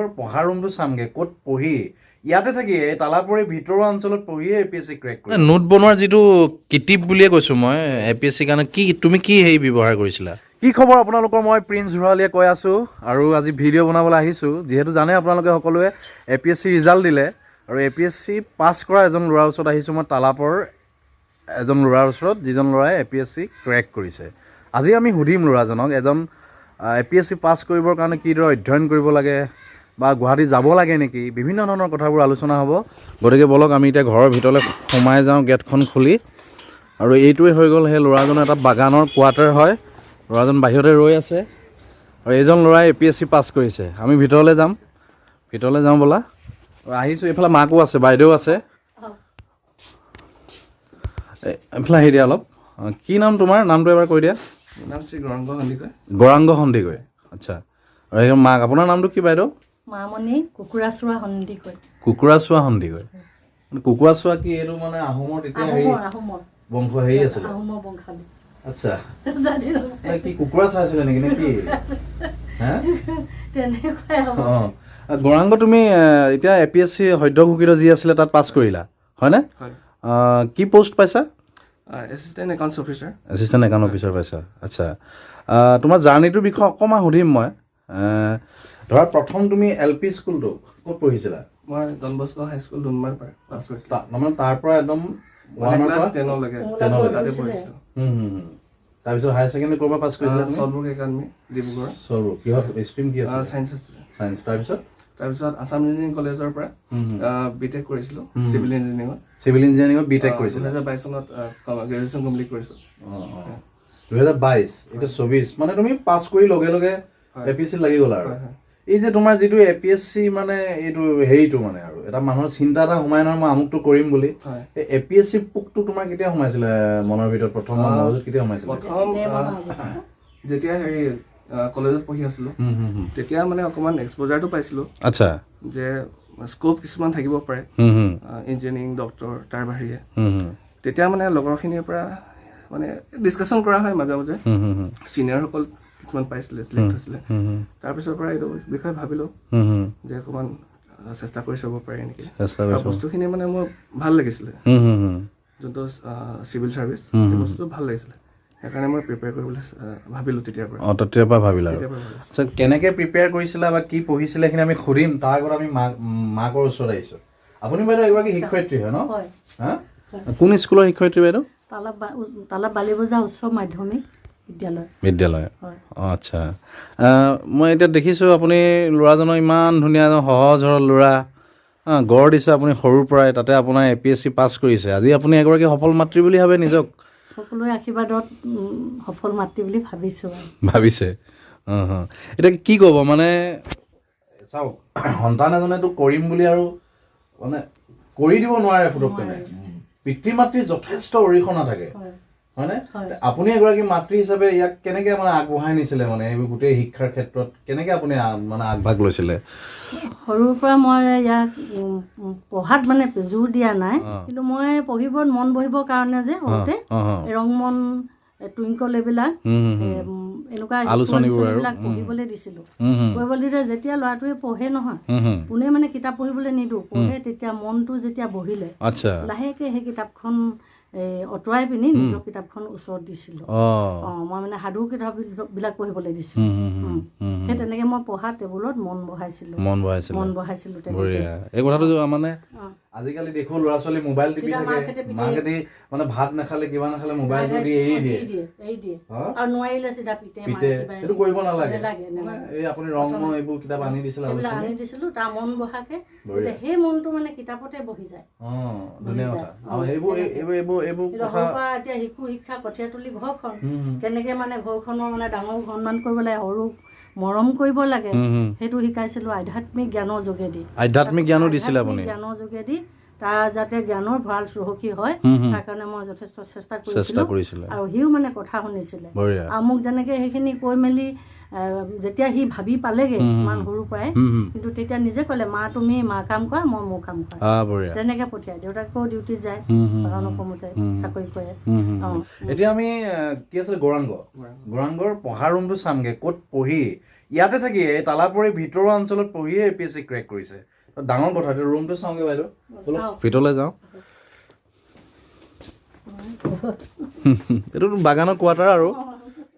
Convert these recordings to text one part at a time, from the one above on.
এবাৰ পঢ়া ৰুমটো চামগে ক'ত পঢ়ি? ইয়াতে থাকি এই তালাপৰি ভিতৰুৱা অঞ্চলত পঢ়িয়ে A P S C crack কৰি নোট বনোৱাৰ যিটো কিটিপ বুলিয়ে কৈছোঁ মই এ পি এছ চিৰ কাৰণে কি তুমি কি হেৰি ব্যৱহাৰ কৰিছিলা? কি খবৰ আপোনালোকৰ? মই প্ৰিন্স ভৰালীয়ে কৈ আছোঁ আৰু আজি ভিডিঅ' বনাবলৈ আহিছোঁ। যিহেতু জানে আপোনালোকে সকলোৱে A P S C result দিলে আৰু A P S C pass কৰা এজন ল'ৰাৰ ওচৰত আহিছোঁ মই তালাপৰ এজন ল'ৰাৰ ওচৰত যিজন ল'ৰাই A P S C crack কৰিছে। আজি আমি সুধিম ল'ৰাজনক এজন A P S C pass কৰিবৰ কাৰণে কিদৰে অধ্যয়ন কৰিব লাগে বা গুৱাহাটী যাব লাগে নেকি? বিভিন্ন ধৰণৰ কথাবোৰ আলোচনা হ'ব। গতিকে ব'লক আমি এতিয়া ঘৰৰ ভিতৰলৈ সোমাই যাওঁ গেটখন খুলি। আৰু এইটোৱে হৈ গ'ল সেই ল'ৰাজনৰ এটা বাগানৰ কোৱাৰ্টাৰ হয়। ল'ৰাজন বাহিৰতে ৰৈ আছে। আৰু এইজন ল'ৰাই A P S C pass কৰিছে। আমি ভিতৰলৈ যাম। ভিতৰলৈ যাওঁ ব'লা। আহিছোঁ এইফালে মাকো আছে বাইদেউ আছে। এইফালে আহি দিয়া অলপ। কি নাম তোমাৰ? নামটো এবাৰ কৈ দিয়া। নাম শ্ৰী গৌৰাংগ সন্দিকৈ। গৌৰাংগ সন্দিকৈ। আচ্ছা। আৰু মাক আপোনাৰ নামটো কি বাইদেউ? মামণি কুকুৰা চোৱা সন্দিকৈ কুকুৰা চোৱা সন্দিকৈ মানে কুকুৰা চোৱা কি এইটো মানে আহোমৰ তেতিয়া হেৰি বংশ হেৰি আছিলে। আহোমৰ বংশালী। আচ্ছা। কি কুকুৰা চাইছিলে নেকি নে কি হে? তেনেকুৱাই হ'ব। অঁ। গৌৰাংগ তুমি এতিয়া এ পি এছ চি সদ্য ঘোষিত যি আছিলে তাত পাছ কৰিলা হয়নে? কি পষ্ট পাইছা? Assistant accounts officer assistant account officer পাইছা। আচ্ছা। তোমাৰ জাৰ্ণিটোৰ বিষয়ে অকণমান সুধিম মই। ধৰা প্ৰথম তুমি এল পি স্কুলটো ক'ত পঢ়িছিলা? মই ডনবস্ক হাইস্কুল ডুনমাৰ পৰা পাছ কৰিছিলোঁ। তাৰমানে তাৰ পৰা একদম মানে ওৱানৰ ক্লাছ পৰা? টেনলৈকে। তাতে পঢ়িছিলোঁ। তাৰপিছত হায়াৰ ছেকেণ্ডেৰী ক'ৰ পৰা পাছ কৰিছিলা চলবুক একাডেমি ডিব্ৰুগড় সৰু কিহত ষ্ট্ৰীম কি আছিল? চায়েন্স আছিলে। চায়েন্স তাৰপিছত? তাৰপিছত আছাম ইঞ্জিনিয়াৰিং কলেজৰ পৰা। বি টেক কৰিছিলোঁ চিভিল ইঞ্জিনিয়াৰিঙত চিভিল ইঞ্জিনিয়াৰিঙত বি টেক কৰিছিলা? দুহেজাৰ বাইছ চনত গ্ৰেজুৱেশ্যন কমপ্লিট কৰিছোঁ। অঁ, অঁ। দুহেজাৰ বাইছ এতিয়া চৌবিছ মানে তুমি পাছ কৰি লগে লগে এ পি এছ চি লাগি গ'লা আৰু। এই যে তোমাৰ যিটো এ পি এছ চি মানে এইটো হেৰিটো মানে আৰু এটা মানুহৰ চিন্তা এটা সোমাই নহয় মই আমুকটো কৰিম বুলি। এই এ পি এছ চি পোকটো তোমাৰ কেতিয়া সোমাইছিলে মনৰ ভিতৰত? প্ৰথম মগজুত কেতিয়া সোমাইছিলে? প্ৰথম। যেতিয়া হেৰি কলেজত পঢ়ি আছিলোঁ হুম, হুম, হুম। তেতিয়া মানে অকণমান এক্সপ'জাৰটো পাইছিলোঁ। আচ্ছা। যে স্ক'প কিছুমান থাকিব পাৰে। হুম, হুম, ইঞ্জিনিয়াৰিং ডক্টৰ তাৰ বাহিৰে। হুম, হুম, তেতিয়া মানে লগৰখিনিৰ পৰা মানে ডিছকাশ্যন কৰা হয় মাজে মাজে। হুম, হুম, হুম, ছিনিয়ৰসকল কিছুমান পাইছিলে চিলেক্ট হৈছিলে। হুম, হুম, তাৰপিছৰ পৰা এইটো বিষয়ে ভাবিলোঁ হুম, হুম। যে অকণমান চেষ্টা কৰি চাব পাৰি নেকি। বস্তুখিনি মানে মোৰ ভালো লাগিছিলে। হুম, হুম, হুম। যোনটো চিভিল সেই বস্তুটো ভালো লাগিছিলে। সেইকাৰণে মই প্ৰিপেয়াৰ কৰিবলৈ ভাবিলোঁ তেতিয়াৰ পৰা। অঁ তেতিয়াৰ পৰা ভাবিলা আচ্ছা কেনেকৈ প্ৰিপেয়াৰ কৰিছিলা বা কি পঢ়িছিলে সেইখিনি আমি সুধিম তাৰ আগত আমি মাক মাকৰ ওচৰত আহিছোঁ। আপুনি বাইদেউ এগৰাকী শিক্ষয়িত্ৰী হয় ন? হা? কোন স্কুলৰ শিক্ষয়িত্ৰী বাইদেউ? তালাপ বা- উ- তালাপ উচ্চ মাধ্যমিক। বিদ্যালয়। আচ্ছা। মই এতিয়া দেখিছোঁ আপুনি ল'ৰাজনৰ ইমান ধুনীয়া সহজ সৰল ল'ৰা। গঢ় দিছে আপুনি সৰুৰ পৰাই তাতে আপোনাৰ A P S C pass কৰিছে। আজি আপুনি এগৰাকী সফল মাতৃ বুলি ভাবে নিজক? সকলোৰে আশীৰ্বাদত সফল মাতৃ বুলি ভাবিছোঁ ভাবিছে? এতিয়া কি ক'ব? মানে চাওক সন্তান এজনেতো কৰিম বুলি আৰু মানে কৰি দিব নোৱাৰে ফুটককেনে পিতৃ মাতৃৰ যথেষ্ট অৰিহণা থাকে। হয়নে? হয়। আপুনি এগৰাকী মাতৃ হিচাপে ইয়াক কেনেকে মানে আগবঢ়াই নিছিলে মানে এইবোৰ গোটেই শিক্ষাৰ ক্ষেত্ৰত কেনেকে আপুনি মানে আগভাগ লৈছিলে? সৰুৰ পৰা মই ইয়াক পঢ়াত মানে জোৰ দিয়া নাই। কিন্তু মই পঢ়িবত মন বহিবৰ কাৰণে যে সৰুতে ৰংমন টুইংকল এইবিলাক এনেকুৱা। পঢ়িবলৈ দিছিলোঁ। পঢ়িবলৈ দিলে যেতিয়া ল'ৰাটোৱে পঢ়ে নহয়। কোনে মানে কিতাপ পঢ়িবলৈ নিদিওঁ পঢ়ে তেতিয়া মনটো যেতিয়া বহিলে লাহেকৈ সেই কিতাপখন এই অঁতৰাই পিনি নিজৰ কিতাপখন ওচৰত দিছিলোঁ। অঁ। মই মানে সাধু কিতাপ বিলাক পঢ়িবলৈ দিছিলোঁ। সেই তেনেকৈ মই পঢ়া টেবুলত মন বহাইছিলোঁ। মন বহাইছিলে। মন বহাইছিলোঁ এই কথাটো মানে। আজিকালি দেখো ল'ৰা ছোৱালী মোবাইল টিপি থাকে মাকহঁতে মানে ভাত নাখালে কিবা নাখালে মোবাইলটো দি এৰি দিয়ে। এৰি দিয়ে পিতে এইটো কৰিব নালাগে। এই আপুনি ৰংময় এইবোৰ কিতাপ আনি দিছিলে আনি দিছিলোঁ তাৰ মন বহাকে সেই মনটো মানে কিতাপতে বহি যায়। অঁ ধুনীয়া কথা। আৰু এইবোৰ এই- এইবোৰ এইবোৰ এইবোৰ কথা এতিয়া শিশু শিক্ষা কঠীয়া তুলি ঘৰখন কেনেকে মানে ঘৰখনৰ মানে ডাঙৰ সন্মান কৰিব লাগে সৰুক মৰম কৰিব লাগে। সেইটো শিকাইছিলোঁ আধ্যাত্মিক জ্ঞানৰ যোগেদি। আধ্যাত্মিক জ্ঞানো দিছিলে আপুনি? জ্ঞানৰ যোগেদি তাৰ যাতে জ্ঞানৰ ভঁৰাল চহকী হয়। তাৰ কাৰণে মই যথেষ্ট চেষ্টা কৰিছিলোঁ আৰু সিও মানে কথা শুনিছিলে। আৰু মোক যেনেকে সেইখিনি কৈ মেলি যেতিয়া সি ভাবি পালেগে ইমান। সৰুৰ পৰাই কিন্তু তেতিয়া নিজে ক'লে মা তুমি মা কাম কৰা মই মোৰ কাম কৰা। তেনেকে পঠিয়াই দেউতাকেও ডিউটিত যায়। কৰ্মচাৰী। চাকৰি কৰে। এতিয়া আমি কি আছিলে? গৌৰাংগ। গৌৰাংগৰ পঢ়া ৰুমটো চামগে ক'ত পঢ়ি? ইয়াতে থাকি এই তালাপৰি ভিতৰুৱা অঞ্চলত পঢ়িয়ে A P S C crack কৰিছে। ডাঙৰ কথা ৰুমটো চাওঁগে বাইদেউ। ভিতৰলৈ যাওঁ। এইটো বাগানৰ কোৱাৰ্টাৰ আৰু।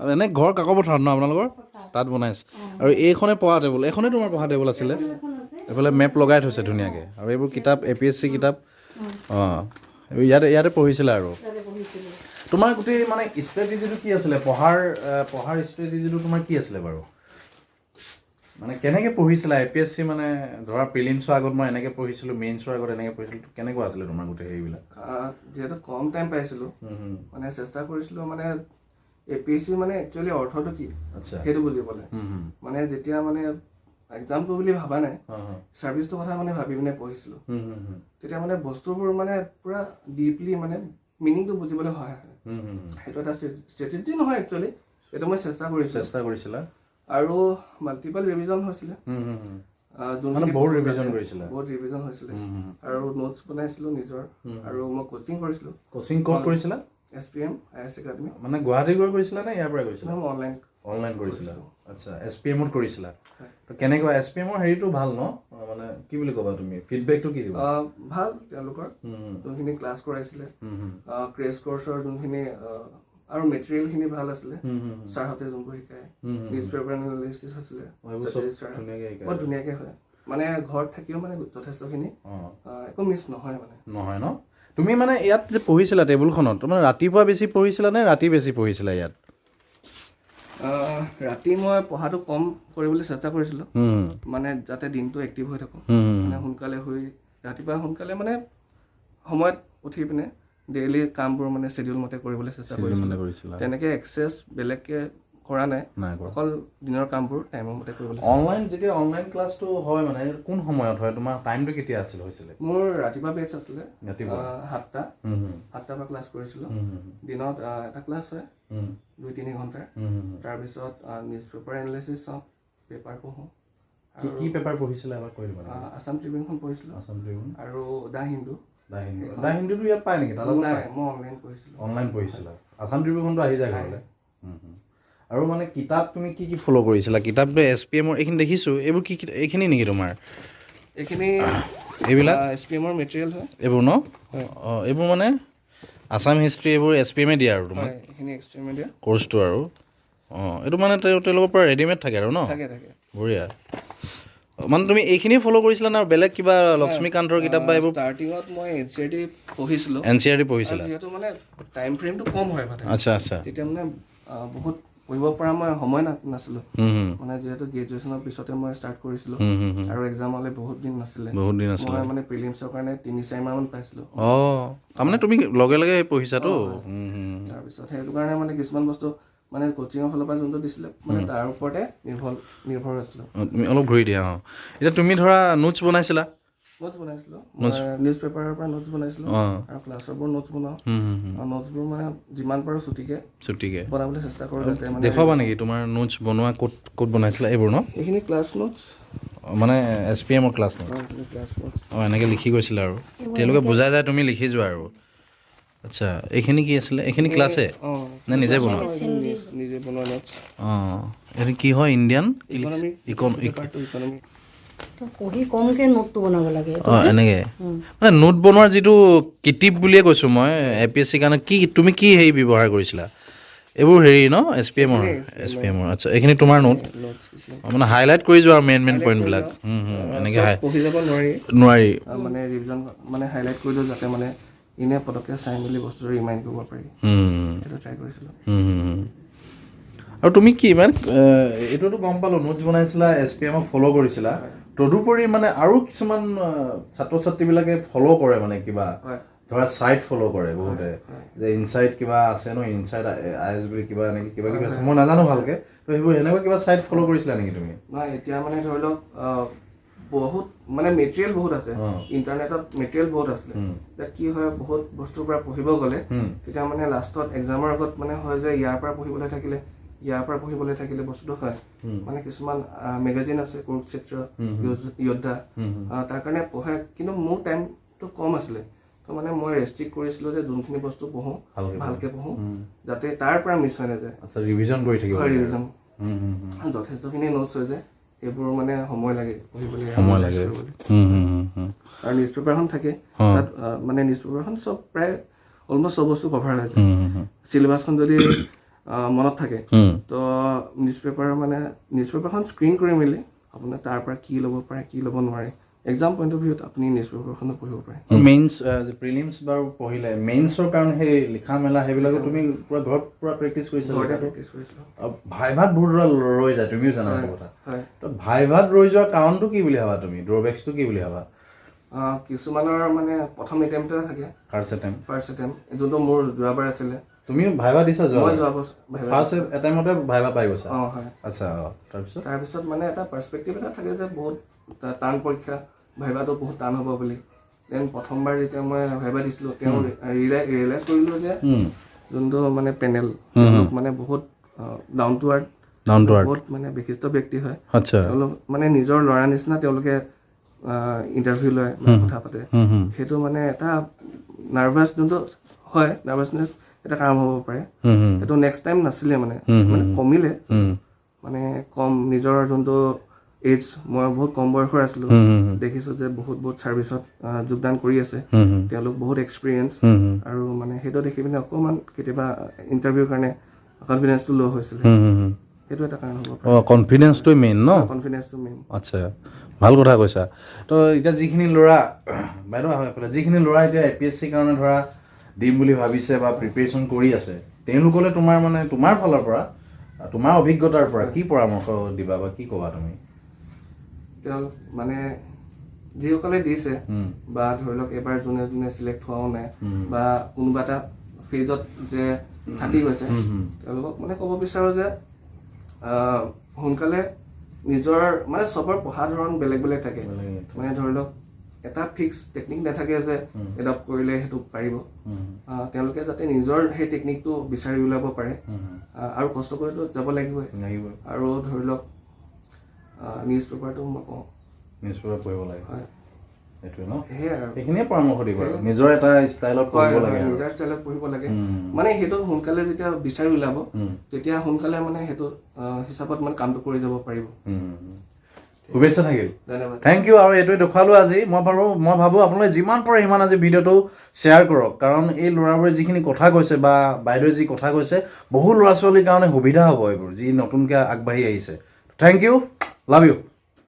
আৰু এনে ঘৰ কাকো পথাৰত ন আপোনালোকৰ? তাত বনাইছে আৰু এইখনে পঢ়া টেবুল এইখনে তোমাৰ পঢ়া টেবুল আছিলে। এইফালে মেপ লগাই থৈছে ধুনীয়াকৈ। আৰু এইবোৰ কিতাপ এ পি এছ চি কিতাপ। অঁ। ইয়াতে ইয়াতে পঢ়িছিলে আৰু। তোমাৰ গোটেই মানে ষ্ট্ৰেটেজিটো কি আছিলে? পঢ়াৰ পঢ়াৰ ষ্ট্ৰেটেজিটো তোমাৰ কি আছিলে বাৰু? মানে কেনেকৈ পঢ়িছিলা? এ পি এছ চি মানে ধৰা প্ৰিলিমছৰ আগত মই এনেকৈ পঢ়িছিলোঁ মেইনছৰ আগত এনেকৈ পঢ়িছিলোঁ কেনেকুৱা আছিলে তোমাৰ গোটেই আহ, যিহেতু কম টাইম পাইছিলোঁ মানে চেষ্টা কৰিছিলোঁ মানে এ পি এছ চি মানে একচুৱেলি অৰ্থটো কি সেইটো বুজিবলৈ হুম, হুম। মানে যেতিয়া মানে এক্সামটো বুলি ভাবা নাই। ছাৰ্ভিচটোৰ কথা মানে ভাবি পিনে পঢ়িছিলোঁ। তেতিয়া মানে বস্তুবোৰ মানে পূৰা ডিপলি মানে মিনিংটো বুজিবলৈ সহায় হয়। সেইটো এটা ষ্ট্ৰেটেজি নহয় একচুৱেলি সেইটো মই চেষ্টা কৰিছিলোঁ চেষ্টা কৰিছিলা আৰু মাল্টিপল ৰিভিজন হৈছিলে বহুত কৰিছিলা? বহুত ৰিভিজন। আৰু নোটছ বনাইছিলোঁ নিজৰ। আৰু মই কোচিং কৰিছিলোঁ কোচিং ক'ত কৰিছিলা S P M I S academy মানে গুৱাহাটী গৈ কৰিছিলা নে ইয়াৰ পৰা কৰিছিলা? মই অনলাইন অনলাইন কৰিছিলা। আচ্ছা এছ পি এমত কৰিছিলা। তো কেনেকুৱা এছ পি এমৰ হেৰিটো ভাল ন? মানে কি বুলি ক'বা তুমি? ফিডবেকটো কি দিবা? ভাল তেওঁলোকৰ। যোনখিনি ক্লাছ কৰাইছিলে। ক্ৰেছ কৰ্চৰ যোনখিনি আৰু মেটেৰিয়েলখিনি ভাল আছিলে। ছাৰহঁতে যোনবোৰ শিকায়। নিউজ পেপাৰ এনালিচিছ আছিলে। বৰ ধুনীয়াকৈ হয়। মানে ঘৰত থাকিও মানে যথেষ্টখিনি একো মিছ নহয় মানে। নহয় ন? তুমি মানে ইয়াত যে পঢ়িছিলা টেবুলখনত তোমাৰ ৰাতিপুৱা বেছি পঢ়িছিলা নে ৰাতি বেছি পঢ়িছিলা ইয়াত? ৰাতি মই পঢ়াটো কম কৰিবলৈ চেষ্টা কৰিছিলোঁ। মানে যাতে দিনটো এক্টিভ হৈ থাকোঁ। মানে সোনকালে শুই ৰাতিপুৱা সোনকালে মানে সময়ত উঠি পিনে ডেইলি কামবোৰ মানে শ্বেডিউল মতে কৰিবলৈ চেষ্টা মানে কৰিছিলা। তেনেকৈ এক্সেছ বেলেগকৈ কৰা নাই। অকল দিনৰ কামবোৰ টাইমৰ মতে কৰিবলৈ অনলাইন যেতিয়া অনলাইন ক্লাছটো হয় মানে কোন সময়ত হয়? তোমাৰ টাইমটো কেতিয়া আছিল হৈছিলে? মোৰ ৰাতিপুৱা বেটছ আছিলে ৰাতিপুৱা? সাতটা। সাতটাৰ পৰা ক্লাছ কৰিছিলোঁ। দিনত এটা ক্লাছ হয় দুই তিনি ঘণ্টাৰ। তাৰপিছত নিউজ পেপাৰ এনালাইচিছ চাওঁ পেপাৰ পঢ়োঁ। কি পেপাৰ পঢ়িছিলা এবাৰ কৈ দিবা আছাম ট্ৰিবিউনখন পঢ়িছিলোঁ। আছাম ট্ৰিবিউন আৰু the Hindu the Hindu the হিন্দুটো ইয়াত পায় নেকি? তাত নাই মই অনলাইন পঢ়িছিলোঁ। অনলাইন পঢ়িছিলা। আছাম ট্ৰিবিউনটো আহি যায় ঘৰলৈ। আৰু মানে কিতাপ তুমি কি কি ফ'ল' কৰিছিলা? কিতাপটো এছ পি এমৰ এইখিনি দেখিছোঁ। এইবোৰ কি কিতাপ- এইখিনি নেকি তোমাৰ? এইখিনি এইবিলাক? এছ পি এমৰ মেটেৰিয়েল হয়। এইবোৰ ন? অঁ এইবোৰ মানে আছাম হিষ্ট্ৰী এইবোৰ এছ পি এমে দিয়ে আৰু তোমাক কৰ্চটো আৰু। অঁ এইটো মানে তেওঁ তেওঁলোকৰ পৰা ৰেডিমেড থাকে আৰু ন? থাকে থাকে। বঢ়িয়া। মানে তুমি এইখিনিয়ে ফ'ল' কৰিছিলা নে বেলেগ কিবা লক্ষ্মীকান্তৰ কিতাপ বা এইবোৰ? ষ্টাৰ্টিঙত মই এন চি আৰ টি পঢ়িছিলোঁ। এন চি আৰ টি আৰু পঢ়িছিলা? যিহেতু মানে টাইম ফ্ৰেমটো কম হয় মানে। আচ্ছা আচ্ছা। তেতিয়া মানে বহুত পঢ়িব পৰা মই সময় নাছিলোঁ। মানে যিহেতু গ্ৰেজুৱেশ্যনৰ পিছতে মই ষ্টাৰ্ট কৰিছিলোঁ। আৰু এক্সামলৈ বহুত দিন নাছিলে। বহুত দিন আছিলে। মানে প্ৰিলিমছৰ কাৰণে তিনি চাৰি মাহমান পাইছিলোঁ। অঁ তাৰমানে তুমি লগে লগে পঢ়িছাতো। তাৰপিছত সেইটো কাৰণে মানে কিছুমান বস্তু মানে কচিঙৰ ফালৰ পৰা যোনটো দিছিলে মানে তাৰ ওপৰতে নিৰ্ভৰ নিৰ্ভৰ তুমি অলপ ঘূৰি দিয়া অঁ। এতিয়া তুমি ধৰা নোটছ বনাইছিলা? নোটছ বনাইছিলোঁ। নিউজ পেপাৰৰ পৰা নোটছ বনাইছিলোঁ। অঁ। আৰু ক্লাছৰবোৰ নোটছ বনাওঁ। নোটছবোৰ মানে যিমান পাৰোঁ ছুটিকৈ ছুটিকে বনাবলৈ চেষ্টা কৰোঁ মানে দেখুৱাবা নেকি? তোমাৰ নোটছ বনোৱা ক'ত ক'ত বনাইছিলা এইবোৰ ন? এইখিনি ক্লাছ নোটছ অঁ, মানে এছ পি এমৰ ক্লাছ নোটছ অঁ এনেকৈ লিখি গৈছিলা আৰু। তেওঁলোকে বুজাই যায় তুমি লিখি যোৱা আৰু। আচ্ছা এইখিনি কি আছিলে? এইখিনি ক্লাছে অঁ নে নিজে বনোৱা? নিজে- নিজে বনোৱা নোটছ অঁ এইটো কি হয়? ইণ্ডিয়ান ইকনমি ইকন পেপাৰটো ইকনমি তো পঢ়ি কমকৈ নোটটো বনাব লাগে অঁ এনেকৈ। মানে নোট বনোৱাৰ যিটো কিটিপ বুলিয়ে কৈছোঁ মই এ পি এছ চিৰ কাৰণে কি তুমি কি হেৰি ব্যৱহাৰ কৰিছিলা? এইবোৰ হেৰি ন এছ পি এমৰ এছ পি এমৰ আচ্ছা এইখিনি তোমাৰ নোট মানে হাইলাইট কৰি যোৱা আৰু মেইন মেইন পইণ্টবিলাক এনেকৈ পঢ়ি যাব নোৱাৰি। নোৱাৰি। মানে ৰিভিজন মানে হাইলাইট কৰি দিওঁ যাতে মানে এনে পটককৈ চাই মেলি বস্তুটো ৰিমাইণ্ড কৰিব পাৰি। হুম, সেইটো ট্ৰাই কৰিছিলোঁ। আৰু তুমি কি মানে এইটোতো গম পালোঁ নোটছ বনাইছিলা এছ পি এমক ফ'ল' কৰিছিলা। তদুপৰি মানে আৰু কিছুমান ছাত্ৰ ছাত্ৰীবিলাকে ফ'ল' কৰে মানে কিবা। ধৰা ছাইট ফ'ল' কৰে বহুতে। যে ইনচাইট কিবা আছে ন ইনচাইট আই এছ বুলি কিবা এনেকৈ কিবা কিবি আছে। মই নাজানো ভালকে। তো সেইবোৰ এনেকুৱা কিবা ছাইট ফ'ল' কৰিছিলা নেকি তুমি? নহয় এতিয়া মানে ধৰি লওক বহুত মানে মেটেৰিয়েল বহুত আছে। ইণ্টাৰনেটত মেটেৰিয়েল বহুত আছিলে। এতিয়া কি হয় বহুত বস্তুৰ পৰা পঢ়িব গ'লে তেতিয়া মানে লাষ্টত এক্সামৰ আগত মানে হয় যে ইয়াৰ পৰা পঢ়িবলৈ থাকিলে। ইয়াৰ পৰা পঢ়িবলৈ থাকিলে বস্তুটো হয়। মানে কিছুমান মেগাজিন আছে কুৰুক্ষেত্ৰ যোদ্ধা তাৰ কাৰণে পঢ়াই কিন্তু মোৰ টাইমটো কম আছিলে তো মানে মই ৰেষ্ট্ৰিক্ট কৰিছিলোঁ যে যোনখিনি বস্তু পঢ়োঁ ভালকে পঢ়োঁ। যাতে তাৰ পৰা মিছ হৈ নাযায় ৰিভিজন কৰি থাকিব। ৰিভিজন। যথেষ্টখিনি নোটছ হৈ যায় সেইবোৰ মানে সময় লাগে পঢ়িবলৈ সময় লাগে। আৰু নিউজ পেপাৰখন থাকে। তাত মানে নিউজ পেপাৰখন চব প্ৰায় অলমষ্ট চব বস্তু কভাৰ হৈ যায়। চিলেবাছখন যদি মনত থাকে। তো নিউজ পেপাৰ মানে নিউজ পেপাৰখন স্ক্ৰীন কৰি মেলি আপোনাৰ তাৰ পৰা কি ল'ব পাৰে কি ল'ব নোৱাৰে। এক্সাম পইণ্ট অফ ভিউত আপুনি নিউজ পেপাৰখনো পঢ়িব পাৰে। মেইনছ প্ৰিলিমছ বাৰু পঢ়িলে মেইনছৰ কাৰণে সেই লিখা মেলা সেইবিলাকো তুমি পুৰা ঘৰত পুৰা প্ৰেক্টিচ কৰিছা ঘৰতে লিখাটো? প্ৰেক্টিচ কৰিছিলোঁ। আৰু ভাইভাত বহুত দূৰ ৰৈ যায় তুমিও জানা কথা। হয়। তো ভাইভাত ৰৈ যোৱাৰ কাৰণটো কি বুলি ভাবা তুমি? ড্ৰবেক্সটো কি বুলি ভাবা? কিছুমানৰ মানে প্ৰথম এটেম্পটে থাকে। ফাৰ্ষ্ট এটেম্প ফাৰ্ষ্ট এটেম্প যোনটো মোৰ যোৱাবাৰ আছিলে। তুমিও ভাইভা দিছা মই যোৱা বছৰ ভাবিলোঁ। ফাৰ্ষ্ট এটেম্পতে ভাইভা পাই গৈছা? অঁ হয়। আচ্ছা অ, তাৰপিছত? তাৰপিছত মানে এটা পাৰ্চপেক্টিভ এটা থাকে যে বহুত টান পৰীক্ষা ভাইবাটো বহুত টান হ'ব বুলি। দেন প্ৰথমবাৰ যেতিয়া মই ভাইবা দিছিলোঁ তেওঁ ৰিয়েলাইজ কৰিলোঁ যে যোনটো মানে পেনেল। মানে বহুত down to earth down to earth বহুত মানে বিশিষ্ট ব্যক্তি হয়। আচ্ছা। তেওঁলোক মানে নিজৰ ল'ৰা নিচিনা তেওঁলোকে ইণ্টাৰভিউ লয় কথা পাতে। সেইটো মানে এটা নাৰ্ভাছ যোনটো হয় নাৰ্ভাছনেছ এটা কাৰণ হ'ব পাৰে। সেইটো নেক্সট টাইম নাছিলে মানে। মানে। কমিলে। মানে কম নিজৰ যোনটো এজ মই বহুত কম বয়সৰ আছিলোঁ। দেখিছোঁ যে বহুত বহুত ছাৰ্ভিচত যোগদান কৰি আছে। তেওঁলোক বহুত এক্সপিৰিয়েঞ্চ আৰু মানে সেইটো দেখি পিনে অকণমান কেতিয়াবা ইণ্টাৰভিউৰ কাৰণে কনফিডেঞ্চটো ল' হৈছিলে। হুম, হুম, হুম। সেইটো এটা কাৰণ হ'ব অ কনফিডেঞ্চটোৱে মেইন ন? পাৰে কনফিডেঞ্চটো মেইন আচ্ছা ভাল কথা কৈছা। তো এতিয়া যিখিনি ল'ৰা বাইদেউ যিখিনি ল'ৰা এতিয়া এ পি এছ চিৰ কাৰণে ধৰা দিম বুলি ভাবিছে বা প্ৰিপেৰেশ্যন কৰি আছে তেওঁলোকলৈ তোমাৰ মানে তোমাৰ ফালৰ পৰা তোমাৰ অভিজ্ঞতাৰ পৰা কি পৰামৰ্শ দিবা বা কি ক'বা তুমি? তেওঁলোক মানে যিসকলে দিছে বা ধৰি লওক এবাৰ যোনে যোনে চিলেক্ট হোৱাও নাই। বা কোনোবা এটা ফেজত যে থাকি গৈছে তেওঁলোকক মানে ক'ব বিচাৰোঁ যে সোনকালে নিজৰ মানে চবৰ পঢ়া ধৰণ বেলেগ বেলেগ থাকে। মানে ধৰি লওক এটা ফিক্স টেকনিক নাথাকে যে। এডপ্ট কৰিলে সেইটো পাৰিব। তেওঁলোকে যাতে নিজৰ সেই টেকনিকটো বিচাৰি উলিয়াব পাৰে। আৰু কষ্ট কৰিতো যাব লাগিবই। লাগিবই। আৰু ধৰি লওক নিউজ পেপাৰটো মই কওঁ। নিউজ পেপাৰ পঢ়িব লাগে। হয়। সেইটোৱে ন? সেয়াই আৰু। সেইখিনিয়ে পৰামৰ্শ দিব আৰু। নিজৰ এটা ষ্টাইলত হয়, পঢ়িব হয়, লাগে আৰু। নিজৰ ষ্টাইলত পঢ়িব লাগে। উম, মানে সেইটো সোনকালে যেতিয়া বিচাৰি ওলাব তেতিয়া সোনকালে মানে সেইটো হিচাপত মানে কামটো কৰি যাব পাৰিব। শুভেচ্ছা থাকিল। ধন্যবাদ। থেংক ইউ আৰু এইটোৱে দেখুৱালোঁ আজি। মই ভাবোঁ মই ভাবোঁ আপোনালোকে যিমান পাৰে সিমান আজি ভিডিঅ'টো শ্বেয়াৰ কৰক। কাৰণ এই ল'ৰাবোৰে যিখিনি কথা কৈছে বা বাইদেৱে যি কথা কৈছে বহু ল'ৰা ছোৱালীৰ কাৰণে সুবিধা হ'ব এইবোৰ যি নতুনকৈ আগবাঢ়ি আহিছে। Thank you love you